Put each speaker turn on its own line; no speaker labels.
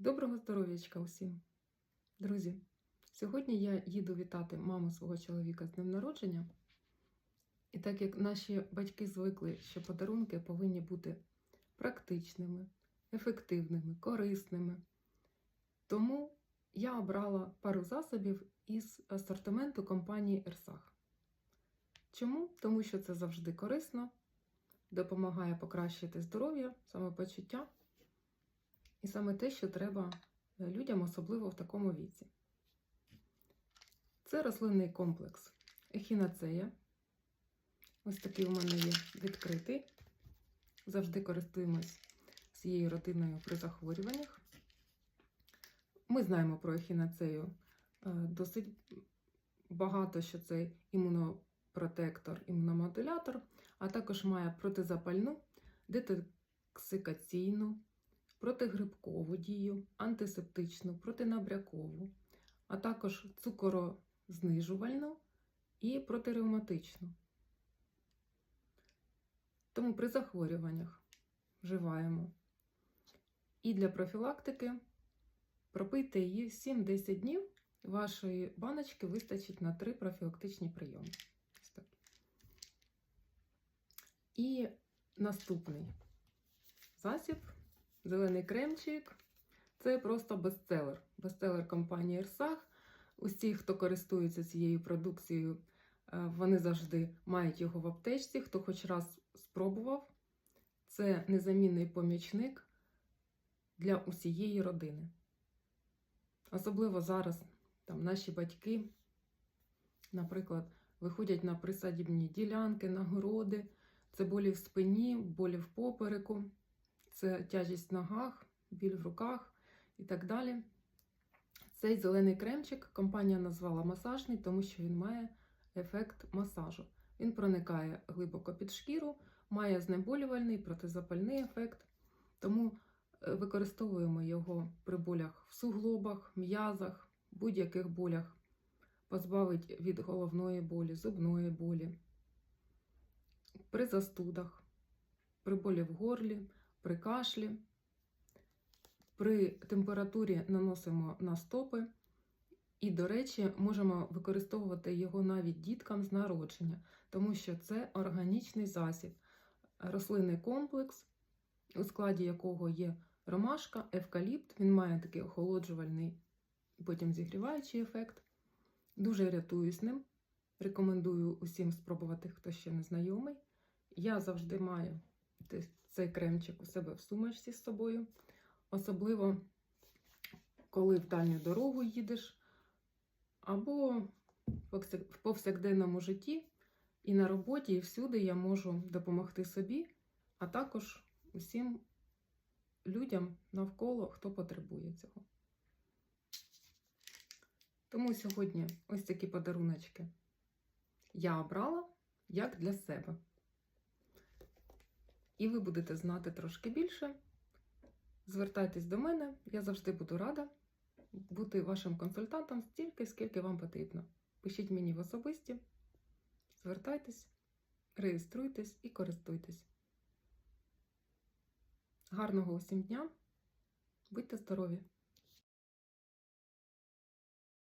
Доброго здоров'ячка усім! Друзі, сьогодні я їду вітати маму свого чоловіка з днем народження. І так як наші батьки звикли, що подарунки повинні бути практичними, ефективними, корисними. Тому я обрала пару засобів із асортименту компанії Ерсах. Чому? Тому що це завжди корисно, допомагає покращити здоров'я, самопочуття. І саме те, що треба людям, особливо в такому віці. Це рослинний комплекс ехінацея. Ось такий у мене є відкритий. Завжди користуємось цією родиною при захворюваннях. Ми знаємо про ехінацею досить багато, що це імунопротектор, імуномодулятор, а також має протизапальну, детоксикаційну, протигрибкову дію, антисептичну, протинабрякову, а також цукорознижувальну і протиревматичну. Тому при захворюваннях вживаємо. І для профілактики пропийте її 7-10 днів. Вашої баночки вистачить на 3 профілактичні прийоми. І наступний засіб зелений кремчик. Це просто бестселер. Бестселер компанії Ерсах. Усі, хто користується цією продукцією, вони завжди мають його в аптечці. Хто хоч раз спробував, це незамінний помічник для усієї родини. Особливо зараз там наші батьки, наприклад, виходять на присадібні ділянки, на городи, це болі в спині, болі в попереку це тяжість в ногах, біль в руках і так далі. Цей зелений кремчик компанія назвала масажний, тому що він має ефект масажу. Він проникає глибоко під шкіру, має знеболювальний протизапальний ефект, тому використовуємо його при болях в суглобах, м'язах, будь-яких болях, позбавить від головної болі, зубної болі, при застудах, при болі в горлі при кашлі. При температурі наносимо на стопи. І, до речі, можемо використовувати його навіть діткам з народження, тому що це органічний засіб, рослинний комплекс, у складі якого є ромашка, евкаліпт, він має такий охолоджувальний, потім зігріваючий ефект. Дуже рятуюсь ним. Рекомендую усім спробувати, хто ще не знайомий. Я завжди маю цей кремчик у себе в сумочці з собою. Особливо, коли в дальню дорогу їдеш, або в повсякденному житті, і на роботі, і всюди я можу допомогти собі, а також усім людям навколо, хто потребує цього. Тому сьогодні ось такі подаруночки я обрала як для себе. І ви будете знати трошки більше. Звертайтесь до мене, я завжди буду рада бути вашим консультантом стільки, скільки вам потрібно. Пишіть мені в особисті, звертайтесь, реєструйтесь і користуйтесь. Гарного усім дня! Будьте здорові!